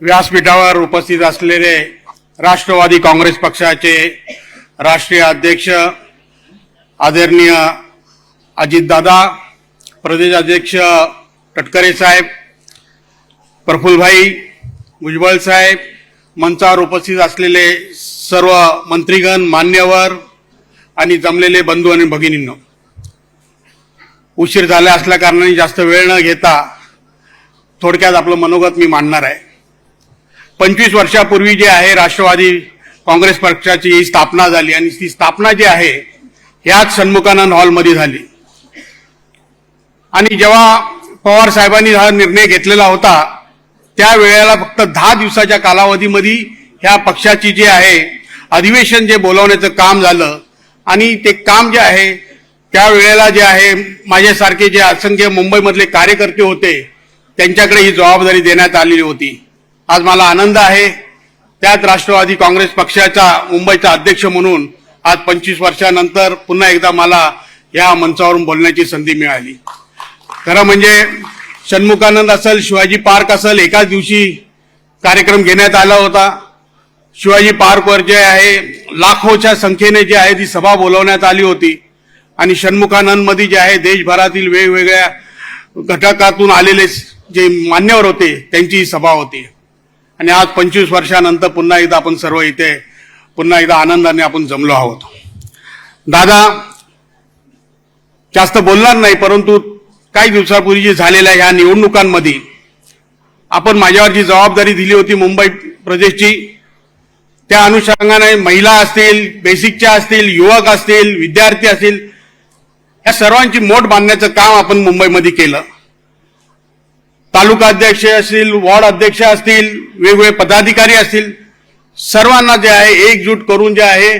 व्यासपीठावर उपस्थित असलेले राष्ट्रवादी काँग्रेस पक्षाचे राष्ट्रीय अध्यक्ष आदरणीय अजितदादा प्रदेश अध्यक्ष तटकरे साहेब प्रफुल्लभाई भुजबळ साहेब मंचावर उपस्थित असलेले सर्व मंत्रीगण मान्यवर आणि जमलेले बंधू आणि भगिनींनो उशीर झाला असल्या कारणाने जास्त वेळ न घेता थोडक्यात आपलं मनोगत मी मांडणार आहे. पंचवीस वर्षापूर्वी जे आहे राष्ट्रवादी काँग्रेस पक्षाची ही स्थापना झाली आणि ती स्थापना जी आहे ह्याच सन्मुखानंद हॉलमध्ये झाली. आणि जेव्हा पवार साहेबांनी हा निर्णय घेतलेला होता त्या वेळेला फक्त दहा दिवसाच्या कालावधीमध्ये ह्या पक्षाची जे आहे अधिवेशन जे बोलावण्याचं काम झालं. आणि ते काम जे आहे त्या वेळेला जे आहे माझ्यासारखे जे असंख्य मुंबईमधले कार्यकर्ते होते त्यांच्याकडे ही जबाबदारी देण्यात आलेली होती. आज मला आनंद आहे. त्यात राष्ट्रवादी काँग्रेस पक्षाचा मुंबईचा अध्यक्ष म्हणून आज पंचवीस वर्षानंतर पुन्हा एकदा मला या मंचावरून बोलण्याची संधी मिळाली. खरं म्हणजे षण्मुखानंद असेल शिवाजी पार्क असेल एकाच दिवशी कार्यक्रम घेण्यात आला होता. शिवाजी पार्कवर जे आहे लाखोच्या संख्येने जे आहे ती सभा बोलवण्यात आली होती. आणि षण्मुखानंदमध्ये जे आहे देशभरातील वेगवेगळ्या घटकातून आलेले जे मान्यवर होते त्यांची ही सभा होती. आणि आज पंचवीस वर्षानंतर पुन्हा एकदा आपण सर्व इथे पुन्हा एकदा आनंदाने आपण जमलो आहोत. दादा जास्त बोलणार नाही परंतु काही दिवसापूर्वी जे झालेल्या ह्या निवडणुकांमध्ये आपण माझ्यावर जी जबाबदारी दिली होती मुंबई प्रदेशची त्या अनुषंगाने महिला असतील बेसिकच्या असतील युवक असतील विद्यार्थी असतील या सर्वांची मोठ बांधण्याचं काम आपण मुंबईमध्ये केलं. तालुका अध्यक्ष असतील वॉर्ड अध्यक्ष असतील वेगवेगळे पदाधिकारी असतील सर्वांना जे आहे एकजूट करून जे आहे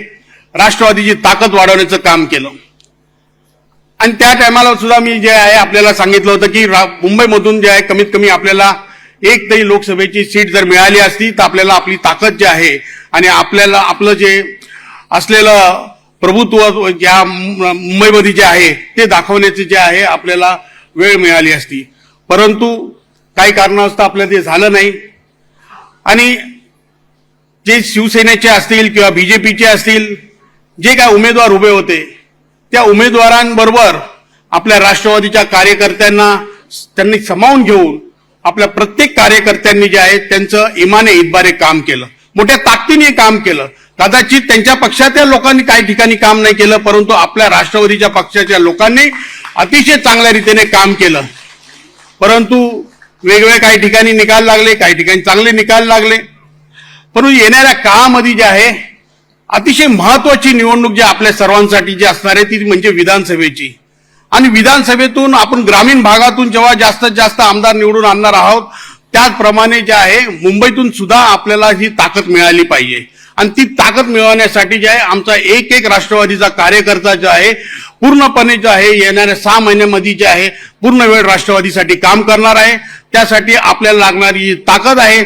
राष्ट्रवादीची ताकद वाढवण्याचं काम केलं. आणि त्या टायमाला सुद्धा मी जे आहे आपल्याला सांगितलं होतं की रा- मुंबईमधून जे आहे कमीत कमी आपल्याला एक तरी लोकसभेची सीट जर मिळाली असती तर आपल्याला आपली ताकद जी आहे आणि आपल्याला आपलं जे असलेलं प्रभुत्व ज्या मुंबईमध्ये जे आहे ते दाखवण्याचे जे आहे आपल्याला वेळ मिळाली असती. परंतु काही कारणास्तव आपलं ते झालं नाही. आणि जे शिवसेनेचे असतील किंवा बीजेपीचे असतील जे काय उमेदवार उभे होते त्या उमेदवारांबरोबर आपल्या राष्ट्रवादीच्या कार्यकर्त्यांना त्यांनी समावून घेऊन आपल्या प्रत्येक कार्यकर्त्यांनी जे आहे त्यांचं इमाने इतबारे काम केलं. मोठ्या ताकदीने काम केलं. कदाचित त्यांच्या पक्षाच्या लोकांनी काही ठिकाणी काम नाही केलं परंतु आपल्या राष्ट्रवादीच्या पक्षाच्या लोकांनी अतिशय चांगल्या रीतीने काम केलं. परंतु वेगवेगळ्या काही ठिकाणी निकाल लागले काही ठिकाणी चांगले निकाल लागले. परंतु येणाऱ्या काळामध्ये जे आहे अतिशय महत्वाची निवडणूक जी आपल्या सर्वांसाठी जी असणार आहे ती म्हणजे विधानसभेची. आणि विधानसभेतून आपण ग्रामीण भागातून जेव्हा जास्तीत जास्त आमदार निवडून आणणार आहोत त्याचप्रमाणे जे आहे मुंबईतून सुद्धा आपल्याला ही ताकद मिळाली पाहिजे. आणि ती ताकद मिळवण्यासाठी जे आहे आमचा एक एक राष्ट्रवादीचा कार्यकर्ता जो आहे पूर्णपणे जे आहे येणाऱ्या सहा महिन्यामध्ये जे आहे पूर्ण वेळ राष्ट्रवादीसाठी काम करणार आहे. त्यासाठी आपल्याला लागणारी जी ताकद आहे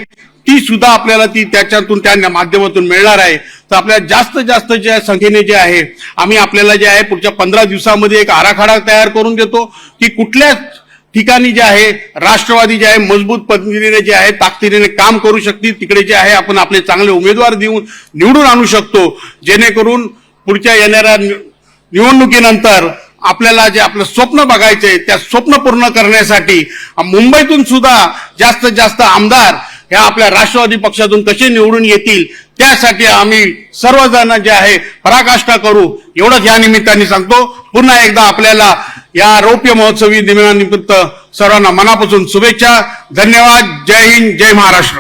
ती सुद्धा आपल्याला ती त्याच्यातून त्या माध्यमातून मिळणार आहे. तर आपल्याला जास्त जास्त ज्या संख्येने जे आहे आम्ही आपल्याला जे आहे पुढच्या पंधरा दिवसामध्ये एक आराखडा तयार करून देतो की कुठल्या ठिकाणी जे आहे राष्ट्रवादी जे आहे मजबूत पद्धतीने जे आहे ताकदीने काम करू शकतील. तिकडे जे आहे आपण आपले चांगले उमेदवार देऊन निवडून आणू शकतो. जेणेकरून पुढच्या येणाऱ्या निवडणुकीनंतर आपल्याला जे आपलं स्वप्न बघायचंय त्या स्वप्न पूर्ण करण्यासाठी मुंबईतून सुद्धा जास्तीत जास्त आमदार ह्या आपल्या राष्ट्रवादी पक्षातून कसे निवडून येतील त्यासाठी आम्ही सर्वजण जे आहे पराकाष्ठा करू एवढंच या निमित्ताने सांगतो. पुन्हा एकदा आपल्याला या रौप्य महोत्सवी दिनानिमित्त सर्वांना मनापासून शुभेच्छा. धन्यवाद. जय हिंद जय महाराष्ट्र.